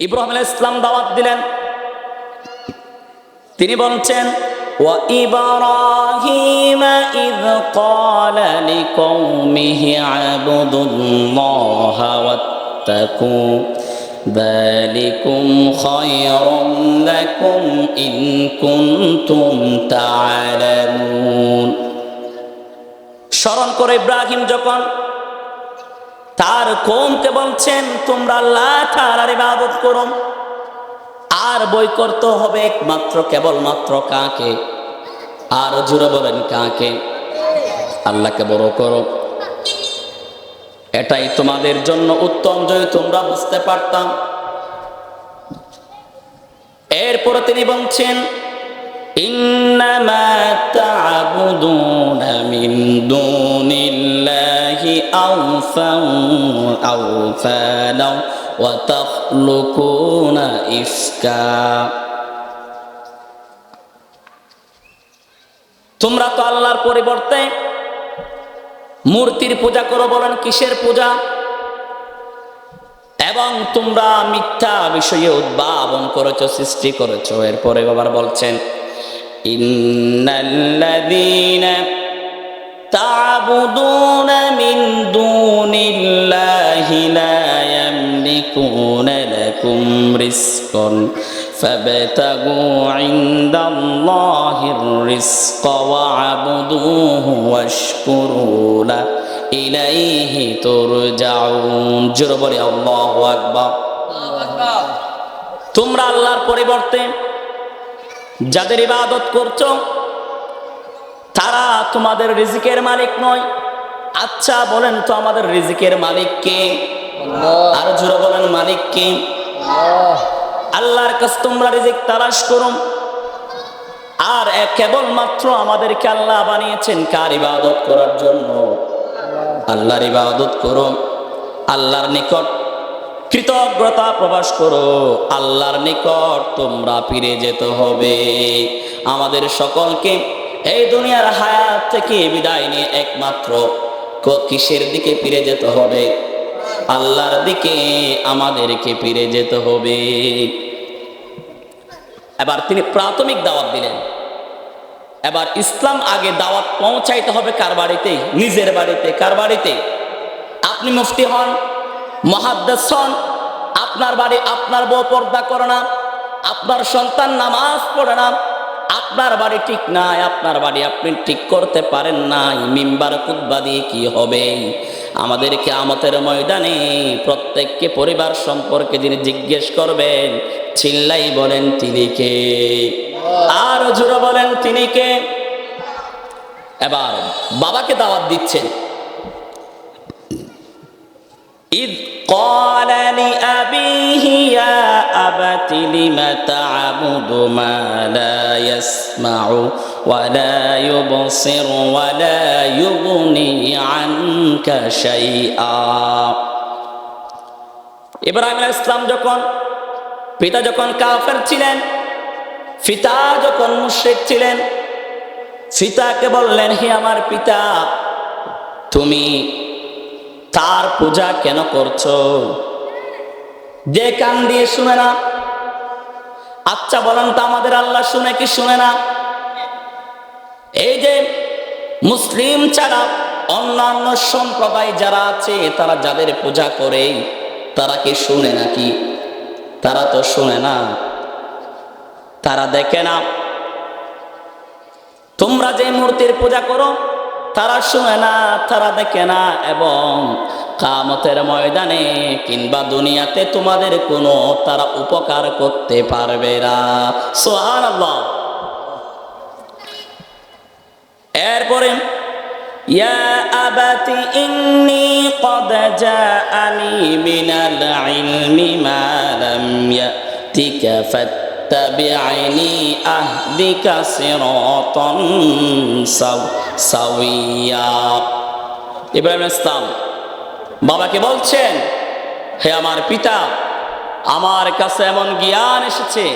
ইব্রাহিম আলাইহিস ইসলাম দাওয়াত দিলেন তিনি বলছেন وإبراهيم إذ قال لقومه اعبدوا الله واتقوا ذلكم خير لكم إن كنتم تعلمون স্মরণ করে ইব্রাহিম যখন তার কমকে বলছেন, তোমরা আল্লাহ তার ইবাদত আর বই করতে হবে একমাত্র, কেবলমাত্র কাকে? আর জুড়ে বলেন, কাকে? আল্লাহকে বড় করো। এটাই তোমাদের জন্য উত্তম, যদি তোমরা বুঝতে পারতাম। এরপরে তিনি বলছেন, ইন্নামা তা'বুদুনা মিন দুনিল্লাহ। الله أوثان أوثانا وتخلقون إفكا তোমরা তো আল্লাহর পরিবর্তে মূর্তির পূজা করো বলেন কিসের পূজা এবং তোমরা মিথ্যা বিষয়ে উদ্ভাবন করেছো সৃষ্টি করেছো এরপরে বাবার বলছেন ইন্নাল্লাযীনা تعبدون من دون الله لا يملكون لكم رزقا فابتغوا عند الله الرزق واعبدوه واشكروا له إليه ترجعون جربري الله أكبر তোমরা আল্লাহর পরিবর্তে যাদের ইবাদত করছো তারা তোমাদের রিজিকের মালিক নয়। আচ্ছা বলেন তো আমাদের রিজিকের মালিক কে? আর জোরে বলেন মালিক কে? আল্লাহর কাছে তোমরা রিজিক তালাশ করো। আর কেবলমাত্র আমাদেরকে আল্লাহ বানিয়েছেন কার ইবাদত করার জন্য? আল্লাহর ইবাদত করো। আল্লাহর নিকট কৃতজ্ঞতা প্রকাশ করো। আল্লাহর নিকট তোমরা ফিরে যেতে হবে। আমাদের সকলকে এই দুনিয়ার হায়াত থেকে বিদায় নিয়ে একমাত্র কিসের দিকে ফিরে যেতে হবে? আল্লাহর দিকে আমাদেরকে ফিরে যেতে হবে। এবার তিনি প্রাথমিক দাওয়াত দিলেন। এবার ইসলাম আগে দাওয়াত পৌঁছাইতে হবে কার বাড়িতে? নিজের বাড়িতে। কার বাড়িতে? আপনি মুফতি হন মহাদ্দেশ হন, আপনার বাড়ি আপনার বউ পর্দা করে না, আপনার সন্তান নামাজ পড়ে না আপনার বাড়ি ঠিক নাই, আপনার বাড়ি আপনি ঠিক করতে পারেন নাই, মিম্বার কুদ্বা দিয়ে কি হবে? আমাদেরকে আমতের ময়দানে প্রত্যেককে পরিবার সম্পর্কে যিনি জিজ্ঞেস করবেন, চিল্লাই বলেন তিনি কে? আর জুড়ে বলেন তিনি কে? এবার বাবাকে দাওয়াত দিচ্ছেন। إذ قال لأبيه يا أبت لم تعبد ما لا يسمع ولا يبصر ولا يغني عنك شيئا ইব্রাহিম আলাইহিস ইসলাম যখন পিতা যখন কাফের ছিলেন পিতা যখন মুশরিক ছিলেন পিতাকে বললেন হে আমার পিতা তুমি তার পূজা কেন করছ? যে কান দিয়ে শুনে না। আচ্ছা বলেন তো আমাদের আল্লাহ শুনে কি শুনে না? এই যে মুসলিম ছাড়া অন্যান্য সম্প্রদায় যারা আছে, তারা যাদের পূজা করে, তারা কি শুনে নাকি? তারা তো শুনে না। তারা দেখে না। তোমরা যে মূর্তির পূজা করো তারা শুনে না তারা দেখে না এবং কামতের ময়দানে কিংবা দুনিয়াতে তোমাদের কোনো তারা উপকার করতে পারবে না সোহান এরপরে يا أبت إني قد جاءني من العلم ما لم يأتك فاتبعني أهدك صراطا سو- سويا ইব্রাহিম ইসলাম বাবাকে বলছেন হে আমার পিতা আমার কাছে এমন জ্ঞান এসেছে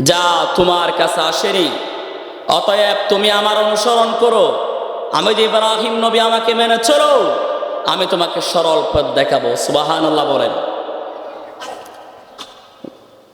যা তোমার কাছে আসেনি অতএব তুমি আমার অনুসরণ করো আমি যে ইব্রাহিম নবী আমাকে মেনে চলো আমি তোমাকে সরল পথ দেখাবো সুবাহান আল্লাহ বলেন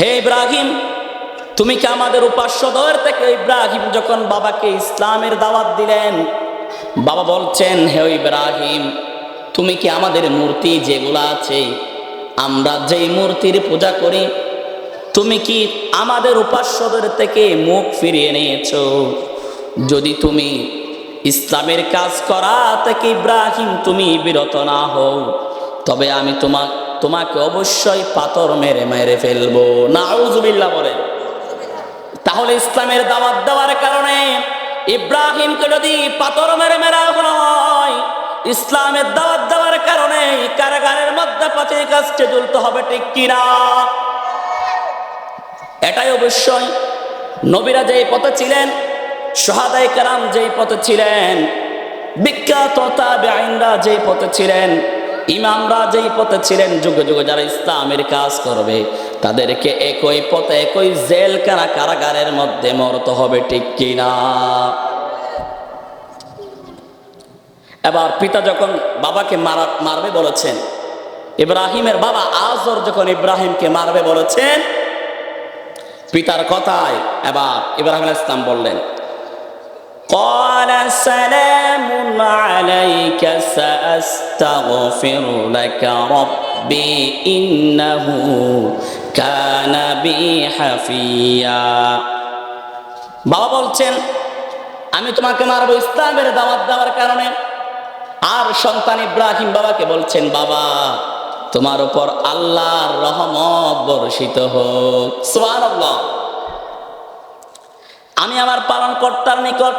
হে ইব্রাহিম, তুমি কি আমাদের উপাস্যদয়ের থেকে ইব্রাহিম যখন বাবাকে ইসলামের দাওয়াত দিলেন, বাবা বলছেন, হে ইব্রাহিম, তুমি কি আমাদের মূর্তি যেগুলো আছে, আমরা যেই মূর্তির পূজা করি, তুমি কি আমাদের উপাস্যদের থেকে মুখ ফিরিয়ে নিয়েছো? যদি তুমি ইসলামের কাজ করা থেকে ইব্রাহিম তুমি বিরত না হও, তবে আমি তোমা তোমাকে অবশ্যই পাথর মেরে মেরে ফেলব। না বলেন। তাহলে ইসলামের দাওয়াত দেওয়ার কারণে ইব্রাহিমকে যদি পাথর মেরে মেরা হয়, ইসলামের দাওয়াত দেওয়ার কারণে কারাগারের মধ্যে পাঁচের কাজকে জ্বলতে হবে ঠিক কিনা? এটাই অবশ্যই। নবীরা যেই পথে ছিলেন, সোহাদাই কারাম যেই পথে ছিলেন, বিখ্যাত তাবেআইনরা যেই পথে ছিলেন ইমামরা যেই পথে ছিলেন, যুগে যুগে যারা ইসলামের কাজ করবে, তাদেরকে একই পথে, একই জেলখানা কারাগারের মধ্যে মরতে হবে, ঠিক কিনা? এবার পিতা যখন বাবাকে মারা, মারবে বলেছেন, ইব্রাহিমের বাবা আজর যখন ইব্রাহিমকে মারবে বলেছেন, পিতার কথায় এবার ইব্রাহিম ইসলাম বললেন قال سلام عليك سأستغفر لك ربي إنه كان بي حفيا বাবা বলছেন আমি তোমাকে মারবো ইসলামের দাওয়াত দেওয়ার কারণে আর সন্তান ইব্রাহিম বাবাকে বলছেন বাবা তোমার উপর আল্লাহর রহমত বর্ষিত হোক সুবহানাল্লাহ আমি আমার পালন কর্তার নিকট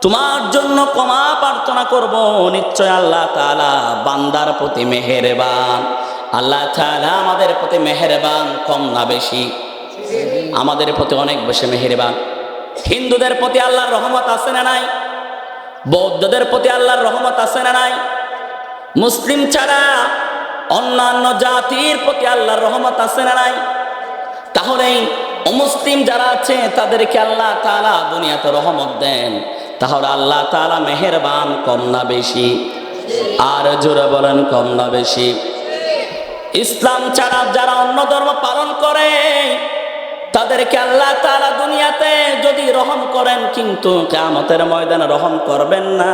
তোমার জন্য ক্ষমা প্রার্থনা করব। নিশ্চয় আল্লাহ তালা বান্দার প্রতি মেহেরবান। আল্লাহ তাআলা আমাদের প্রতি মেহেরবান, কম না বেশি। আমাদের প্রতি অনেক বেশি মেহেরবান। হিন্দুদের প্রতি আল্লাহর রহমত আছে না নাই? বৌদ্ধদের প্রতি আল্লাহর রহমত আছে না নাই? মুসলিম ছাড়া অন্যান্য জাতির প্রতি আল্লাহর রহমত আছে না নাই? তাহলে অমুসলিম যারা আছে, তাদেরকে আল্লাহ তাআলা দুনিয়াতে রহমত দেন। তাহলে আল্লাহ তাআলা মেহেরবান কম না বেশি আর জোরে বলেন কম না বেশি ইসলাম ছাড়া যারা অন্য ধর্ম পালন করে তাদেরকে আল্লাহ তাআলা দুনিয়াতে যদি রহম করেন কিন্তু কামতের ময়দানে রহম করবেন না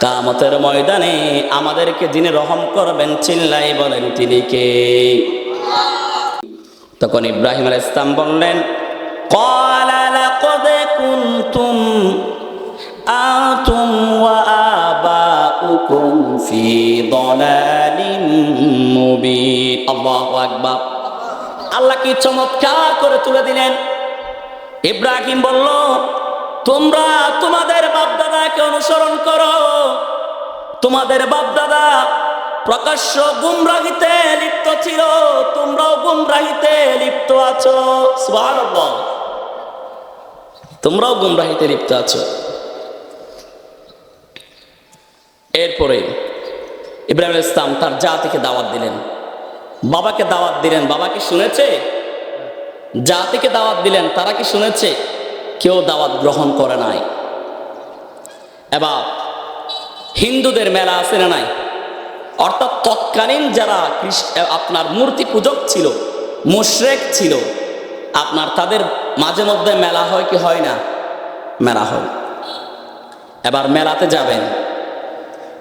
কামতের ময়দানে আমাদেরকে যিনি রহম করবেন চিল্লাই বলেন তিনি কে তখন ইব্রাহিম আল ইসলাম বললেন قال لقد كنتم أنتم وآباؤكم في ضلال مبين الله أكبر আল্লাহ কি চমৎকার করে তুলে দিলেন ইব্রাহিম বলল তোমরা তোমাদের বাপদাদাকে অনুসরণ করো তোমাদের বাপদাদা প্রকাশ্য গুমরাহিতে লিপ্ত ছিল তোমরাও গুমরাহিতে লিপ্ত আছো সুবহানাল্লাহ তোমরাও গুমরাহিতে লিপ্ত আছো এরপরে ইব্রাহিম ইসলাম তার জাতিকে দাওয়াত দিলেন। বাবাকে দাওয়াত দিলেন। বাবা কি শুনেছে? জাতিকে দাওয়াত দিলেন। তারা কি শুনেছে? কেউ দাওয়াত গ্রহণ করে নাই। এবার হিন্দুদের মেলা আছে না নাই? অর্থাৎ তৎকালীন যারা আপনার মূর্তি পূজক ছিল, মুশরেক ছিল, আপনার তাদের মাঝে মধ্যে মেলা হয় কি হয় না? মেলা হয়। এবার মেলাতে যাবেন।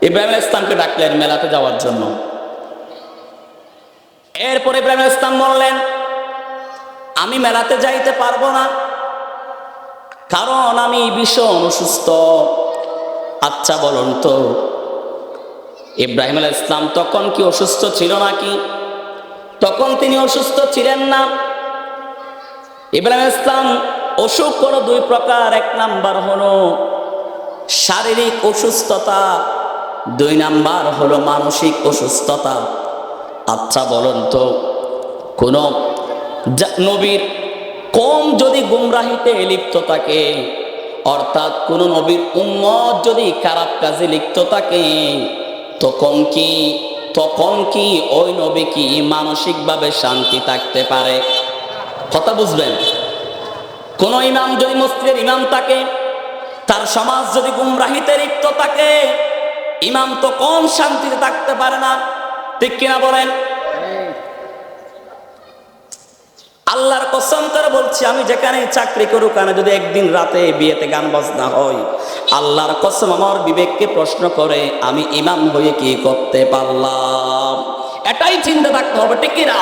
ইব্রাহিম ইসলামকে ডাকলেন মেলাতে যাওয়ার জন্য। এরপরে ইব্রাহিম ইসলাম বললেন, আমি মেলাতে যাইতে পারব না, কারণ আমি ভীষণ অসুস্থ। আচ্ছা বলুন তো, ইব্রাহিম ইসলাম তখন কি অসুস্থ ছিল নাকি? তখন তিনি অসুস্থ ছিলেন না। ইব্রাহিম ইসলাম অসুখ হলো দুই প্রকার, এক নাম্বার হলো শারীরিক অসুস্থতা দুই নাম্বার হলো মানসিক অসুস্থতা। আচ্ছা বলুন তো, কোনো নবীর কম যদি গুমরাহিতে লিপ্ত থাকে, অর্থাৎ কোন নবীর উম্মত যদি খারাপ কাজে লিপ্ত থাকে, তখন কি তখন কি ওই নবী কি মানসিকভাবে শান্তি থাকতে পারে? কথা বুঝবেন? কোন ইমাম যদি মসজিদের ইমাম থাকে, তার সমাজ যদি গুমরাহিতে লিপ্ত থাকে ইমাম তো কম শান্তিতে থাকতে পারে না। ঠিক কিনা বলেন? আল্লাহর কসম করে বলছি, আমি যেখানে চাকরি করুক কেন যদি একদিন রাতে বিয়েতে গান বাজনা হয়, আল্লাহর কসম আমার বিবেককে প্রশ্ন করে, আমি ইমাম হয়ে কি করতে পারলাম? এটাই চিন্তা থাকতে হবে, ঠিক কিনা?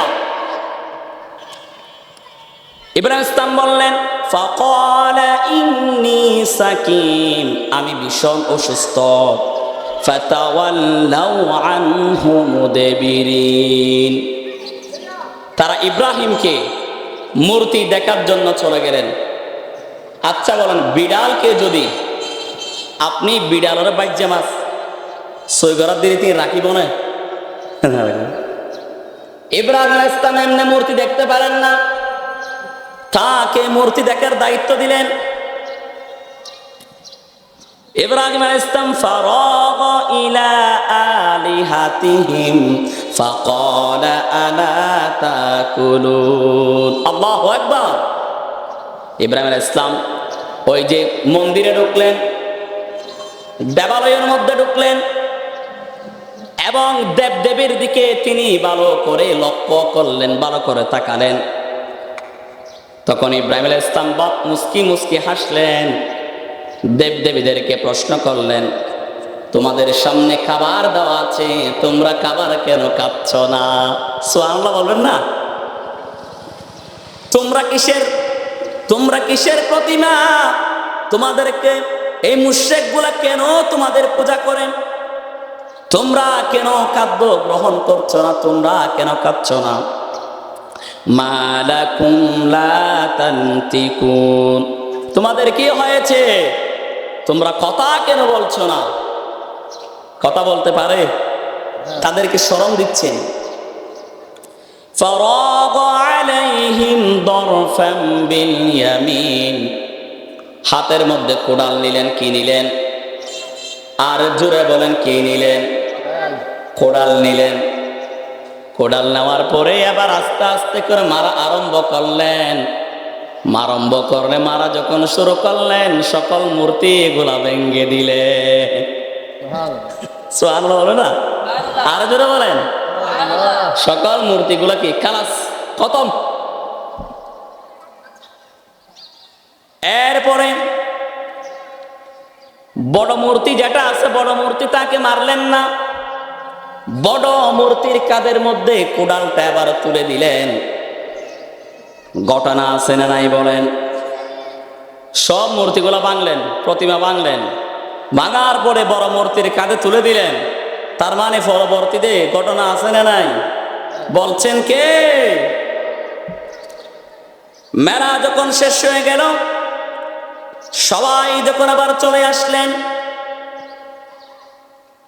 ইব্রাহিম ইসলাম বললেন, ফকল ইন্নি সাকিম আমি ভীষণ অসুস্থ। তারা ইব্রাহিমকে মূর্তি দেখার জন্য চলে গেলেন। আচ্ছা বলেন, বিড়ালকে যদি আপনি বিড়ালের বাজ্যে মাছ সৈগরার দিনে তিনি রাখিব না? ইব্রাহিম এমনি মূর্তি দেখতে পারেন না। তাকে মূর্তি দেখার দায়িত্ব দিলেন। ইব্রাহিম আলাইহিস সালাম ফারাগ ইলা আলিহাতিহিম ফাকাল আলা তাকুলুন। আল্লাহু আকবার। ইব্রাহিম আলাইহিস সালাম ওই যে মন্দিরে ঢুকলেন, দেবালয়ের মধ্যে ঢুকলেন এবং দেবদেবীর দিকে তিনি ভালো করে লক্ষ্য করলেন, ভালো করে তাকালেন। তখন ইব্রাহিম আলাইহিস ইসলাম বাপ মুস্কি মুস্কি হাসলেন। দেবদেবীদেরকে প্রশ্ন করলেন, তোমাদের সামনে খাবার দেওয়া আছে, তোমরা খাবার কেন খাচ্ছ না? সোয়াল্লাহ বলবেন না। তোমরা কিসের তোমরা কিসের প্রতিমা? তোমাদেরকে এই মুশেক কেন তোমাদের পূজা করেন তোমরা কেন খাদ্য গ্রহণ করছ না? তোমরা কেন খাচ্ছ না? মালাকুম লা তান্তিকুন। তোমাদের কি হয়েছে? তোমরা কথা কেন বলছো না? কথা বলতে পারে? তাদেরকে স্মরণ দিচ্ছেন। হাতের মধ্যে কোড়াল নিলেন, কি নিলেন? আর জুড়ে বলেন, কি নিলেন? কোড়াল নিলেন। কোড়াল নেওয়ার পরে আবার আস্তে আস্তে করে মারা আরম্ভ করলেন। মারম্ভ করলে মারা যখন শুরু করলেন সকল মূর্তি এগুলা ভেঙ্গে দিলে। বলে না? আর জোরে বলেন। সকল মূর্তিগুলা কি? খালাস খতম। এরপরে বড় মূর্তি যেটা আছে বড় মূর্তি তাকে মারলেন না। বড় মূর্তির কাদের মধ্যে কোডালটা এবার তুলে দিলেন। ঘটনা আছে না নাই বলেন? সব মূর্তিগুলো ভাঙলেন প্রতিমা ভাঙলেন। ভাঙার পরে বড় মূর্তির কাঁধে তুলে দিলেন। তার মানে পরবর্তীতে ঘটনা আছে না নাই? বলছেন কে? মেলা যখন শেষ হয়ে গেল সবাই যখন আবার চলে আসলেন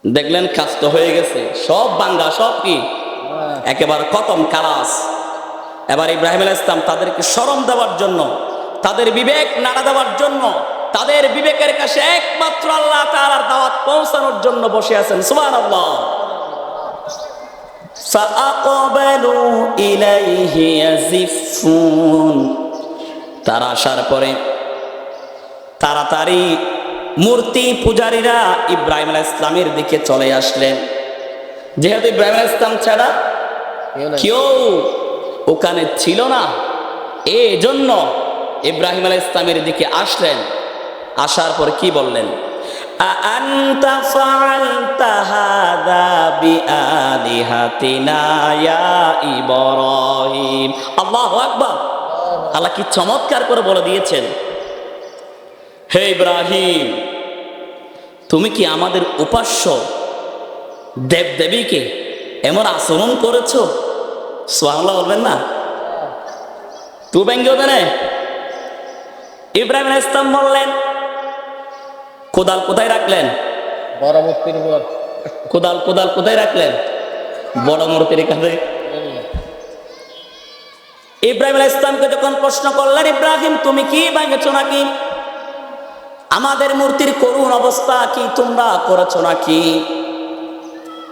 দেখলেন কাস্ত হয়ে গেছে। সব বাঙ্গা সব কি? একেবারে খতম কালাস। এবার ইব্রাহিম আল ইসলাম তাদেরকে স্মরণ দেওয়ার জন্য তাদের বিবেক নাড়া দেওয়ার জন্য তাদের বিবেকের কাছে একমাত্র আল্লাহ তালার দাওয়াত পৌঁছানোর জন্য বসে আছেন। সুমান আল্লাহ তারা আসার পরে তাড়াতাড়ি মূর্তি পূজারীরা ইব্রাহিম আলাহ ইসলামের দিকে চলে আসলেন। যেহেতু ইব্রাহিম আলাহ ইসলাম ছাড়া কেউ ওখানে ছিল না এই জন্য ইব্রাহিম আলাইহিস ইসলামের দিকে আসলেন আসার পর কি বললেন أأنت فعلت هذا بآلهتنا يا إبراهيم الله أكبر আল্লাহ কি চমৎকার করে বলে দিয়েছেন হে ইব্রাহিম তুমি কি আমাদের উপাস্য দেব দেবীকে এমন আচরণ করেছো সোহাংলা বলবেন না? তু ব্যঙ্গ দেনে ইব্রাহিম আলাইহিস ইসলাম বললেন কোদাল কোথায় রাখলেন? বড় মূর্তির উপর। কোদাল কোদাল কোথায় রাখলেন? বড় মূর্তির কাছে। ইব্রাহিম ইসলামকে যখন প্রশ্ন করলেন ইব্রাহিম তুমি কি ভাঙেছো নাকি? আমাদের মূর্তির করুণ অবস্থা কি? তোমরা করেছ নাকি?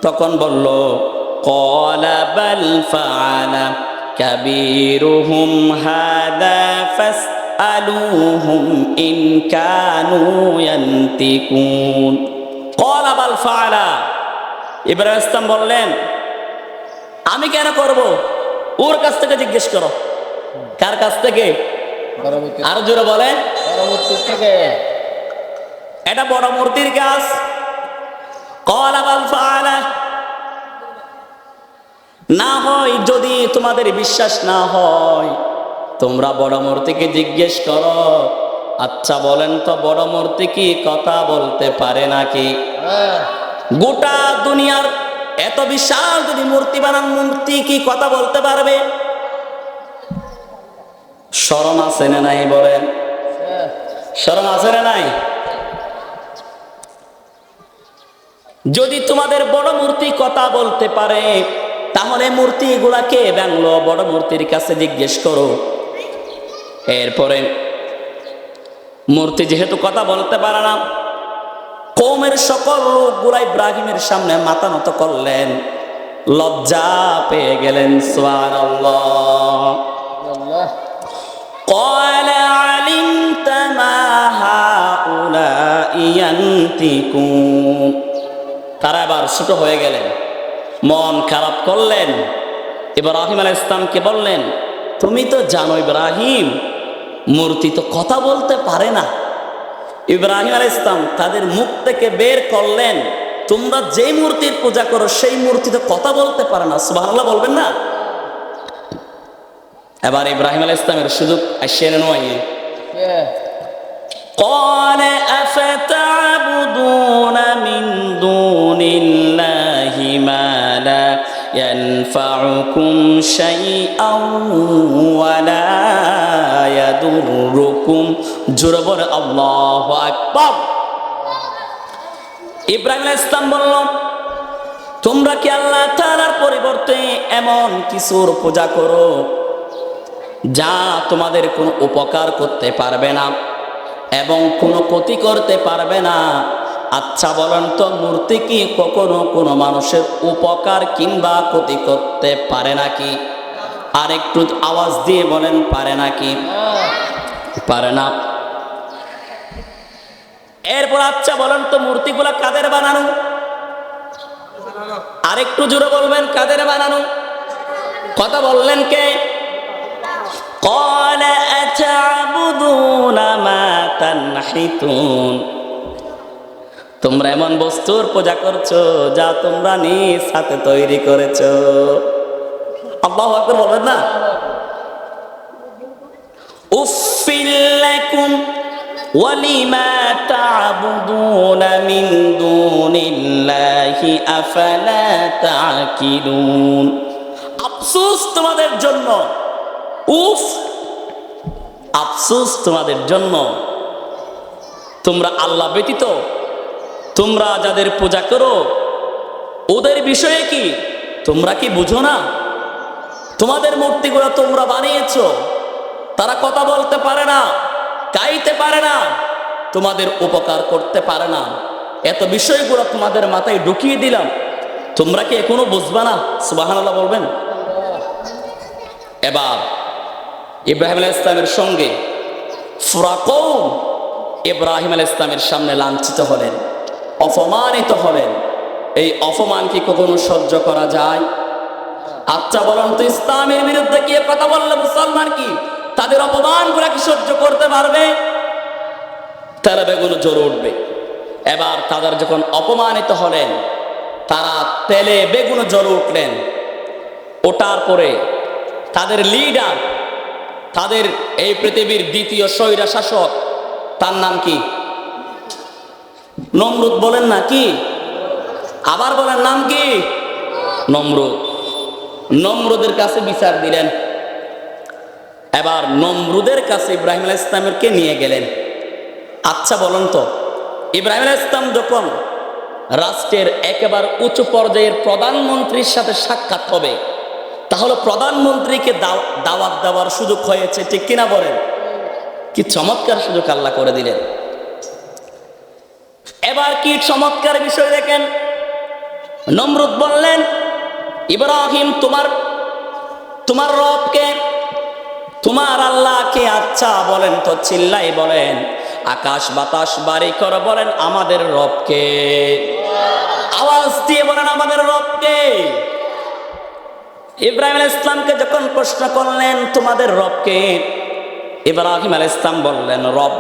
তখন বলল قال بل فعل كبيرهم هذا فاسألوهم إن كانوا ينطقون قال بل فعل ইব্রাহিম ইসলাম বললেন আমি কেন করব ওর কাছ থেকে জিজ্ঞেস করো কার কাছ থেকে বড় মূর্তি আরো জোরে বলেন বড় মূর্তির থেকে এটা বড় মূর্তির কাজ কলা বাল ফাআলা। না হয় যদি তোমাদের বিশ্বাস না হয় তোমরা বড় মূর্তিকে জিজ্ঞেস করো আচ্ছা বলেন তো বড় মূর্তি কি কথা বলতে পারে নাকি? হ্যাঁ। গোটা দুনিয়ার এত বিশাল যদি মূর্তি বানান মূর্তি কি কথা বলতে পারবে? শরম আছে না নাই বলেন? শরম আছে না নাই? যদি তোমাদের বড় মূর্তি কথা বলতে পারে তাহলে মূর্তি গুলাকে বাংলো বড় মূর্তির কাছে জিজ্ঞেস করো এরপরে মূর্তি যেহেতু কথা বলতে পারে না কৌমের সকল লোকগুলা ইব্রাহিমের সামনে মাথা নত করলেন লজ্জা পেয়ে গেলেন সোয়ার আল্লাহ قال علمت ما هؤلاء ينطقون তারা এবার ছোট হয়ে গেলেন মন খারাপ করলেন ইব্রাহিম আলাইহিস ইসলামকে বললেন তুমি তো জানো ইব্রাহিম মূর্তি তো কথা বলতে পারে না ইব্রাহিম আলাইহিস ইসলাম তাদের মুখ থেকে বের করলেন তোমরা যে মূর্তির পূজা করো সেই মূর্তি তো কথা বলতে পারে না সুবহানাল্লাহ বলবেন না এবার ইব্রাহিম আলাইহিস ইসলামের সুযোগ আসেন নয় হ্যাঁ قال أفتعبدون ينفعكم شيئا ولا يضركم جربر الله أكبر ইব্রাহিম আলাইহিস ইসলাম বলল তোমরা কি আল্লাহ তাআলার পরিবর্তে এমন কিছুর পূজা করো যা তোমাদের কোনো উপকার করতে পারবে না এবং কোনো ক্ষতি করতে পারবে না আচ্ছা বলেন তো মূর্তি কি কখনো কোনো মানুষের উপকার কিংবা ক্ষতি করতে পারে নাকি আর একটু আওয়াজ দিয়ে বলেন পারে নাকি হ্যাঁ পারে না এরপর আচ্ছা বলেন তো মূর্তিগুলা কাদের বানানো আরেকটু জোরে বলবেন কাদের বানানো কথা বললেন কে قال أتعبدون ما تنحتون তোমরা এমন বস্তুর পূজা করছ যা তোমরা নিজ হাতে তৈরি করেছ। আল্লাহ আকবার বলবেন না? উফিল লাকুম ওয়ালিমা তা'বুদুনা মিন দুনিল্লাহি আফালা তা'কিলুন। আফসোস তোমাদের জন্য। উফ, আফসোস তোমাদের জন্য। তোমরা আল্লাহ ব্যতীত তোমরা যাদের পূজা করো, ওদের বিষয়ে কি? তোমরা কি বুঝো না? তোমাদের মূর্তিগুলো তোমরা বানিয়েছ, তারা কথা বলতে পারে না, গাইতে পারে না, তোমাদের উপকার করতে পারে না। এত বিষয়গুলো তোমাদের মাথায় ঢুকিয়ে দিলাম। তোমরা কি এখনও বুঝবা না? সুবাহানাল্লাহ বলবেন। এবার ইব্রাহিম আলাহ ইসলামের সঙ্গে ফ্রাকৌম ইব্রাহিম আলাহ ইসলামের সামনে লাঞ্ছিত হলেন। অপমানিত হলেন। এই অপমান কি কখনো সহ্য করা যায়? আচ্ছা বলুন তো, ইসলামের বিরুদ্ধে কে কথা বললে মুসলমান কি? তাদের অপমানগুলা কি সহ্য করতে পারবে? তারা বেগুলো জ্বরে উঠবে। এবার তাদের যখন অপমানিত হলেন, তারা তেলে বেগুনো জ্বরে উঠলেন। ওটার পরে তাদের লিডার তাদের এই পৃথিবীর দ্বিতীয় স্বৈরা শাসক তার নাম কি? নমরুদ বলেন না কি? আবার বলেন নাম কি? নমরুদ। নমরুদের কাছে বিচার দিলেন। এবার নমরুদের কাছে ইব্রাহিম আলাহ ইসলামেরকে নিয়ে গেলেন? আচ্ছা বলুন তো, ইব্রাহিম আলাহ ইসলাম যখন রাষ্ট্রের একেবারে উঁচু পর্যায়ের প্রধানমন্ত্রীর সাথে সাক্ষাৎ হবে, তাহলে প্রধানমন্ত্রীকে দাও- দাওয়াত দেওয়ার সুযোগ হয়েছে ঠিক কিনা বলেন? কি চমৎকার সুযোগ আল্লাহ করে দিলেন। এবার কি চমৎকার বিষয় দেখেন? নমরুদ বললেন, ইব্রাহিম, তোমার তোমার রবকে, তোমার আল্লাহকে আচ্ছা বলেন তো, চিল্লাই বলেন। আকাশ বাতাস বাড়ি করে বলেন আমাদের রবকে। আওয়াজ দিয়ে বলেন আমাদের রবকে। ইব্রাহিম আলাইহিস ইসলামকে যখন প্রশ্ন করলেন, তোমাদের রবকে? ইব্রাহিম আলাইহিস ইসলাম বললেন রব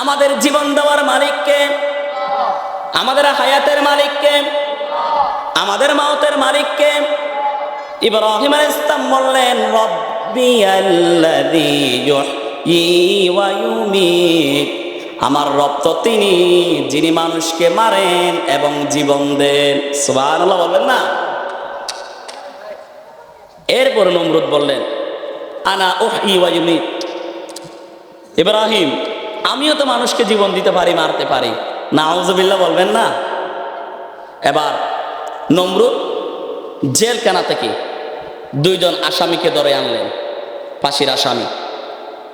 আমাদের জীবন দেওয়ার মালিককে আমাদের হায়াতের মালিককে আমাদের মাউতের মালিককে ইব্রাহিম আলাইহিস বললেন, রব্বি আল্লাযী আমার রব তো তিনি, যিনি মানুষকে মারেন এবং জীবন দেন। সুবহানাল্লাহ বললেন না? এরপর নমরুদ বললেন আনা ওয়া ইব্রাহিম, আমিও তো মানুষকে জীবন দিতে পারি, মারতে পারি। নাউজুবিল্লাহ বলবেন না? এবার নমরুদ জেলখানা থেকে দুইজন আসামিকে ধরে আনলেন, ফাঁসির আসামি।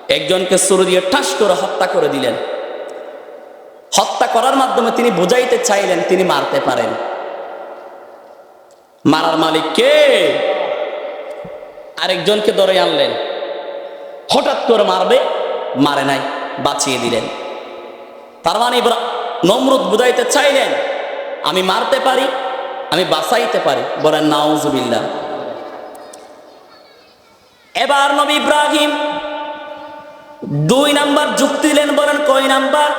একজনকে সুর দিয়ে ঠাস করে হত্যা করে দিলেন। হত্যা করার মাধ্যমে তিনি বুঝাইতে চাইলেন, তিনি মারতে পারেন। মারার মালিক কে? আরেকজনকে ধরে আনলেন। হঠাৎ করে মারবে, মারে নাই, বাঁচিয়ে দিলেন। তার মানে নমরুদ বুঝাইতে চাইলেন, আমি মারতে পারি, আমি বাঁচাইতে পারি, বলেন নাউজুবিল্লাহ। এবার নবী ইব্রাহিম দুই নাম্বার যুক্তি দিলেন, বলেন কয় নাম্বার?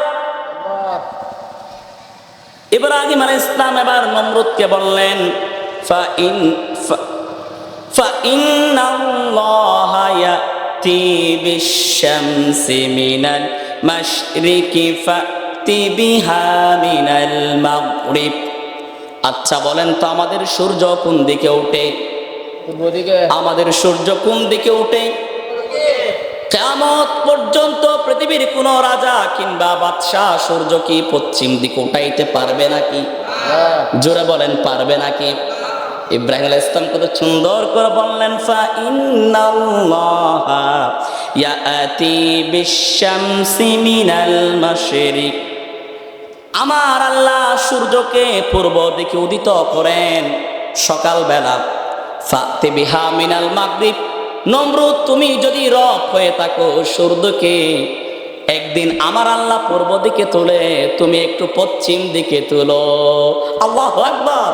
ইব্রাহিম আলাইহিস ইসলাম এবার নমরুদকে বললেন فإن الله يأتي بالشمس من المشرق فأت بها من المغرب আচ্ছা বলেন তো আমাদের সূর্য কোন দিকে ওঠে পূর্ব দিকে আমাদের সূর্য কোন দিকে ওঠে কেমত পর্যন্ত পৃথিবীর কোন রাজা কিংবা বাদশাহ সূর্য কি পশ্চিম দিকে উঠাইতে পারবে নাকি হ্যাঁ জোরে বলেন পারবে নাকি ইব্রাহিম আলাইহিস ইসলাম কত সুন্দর করে বললেন, ফা ইন্নাল্লাহা ইয়াতি বিশ-শামসি মিনাল মাশরিক। আমার আল্লাহ সূর্যকে পূর্ব দিকে উদিত করেন সকালবেলা। ফাতে বিহা মিনাল মাগরিব। নমরুদ, তুমি যদি রব হয়ে থাকো সূর্যকে, একদিন আমার আল্লাহ পূর্ব দিকে তোলে, তুমি একটু পশ্চিম দিকে তুলো। আল্লাহ আকবার।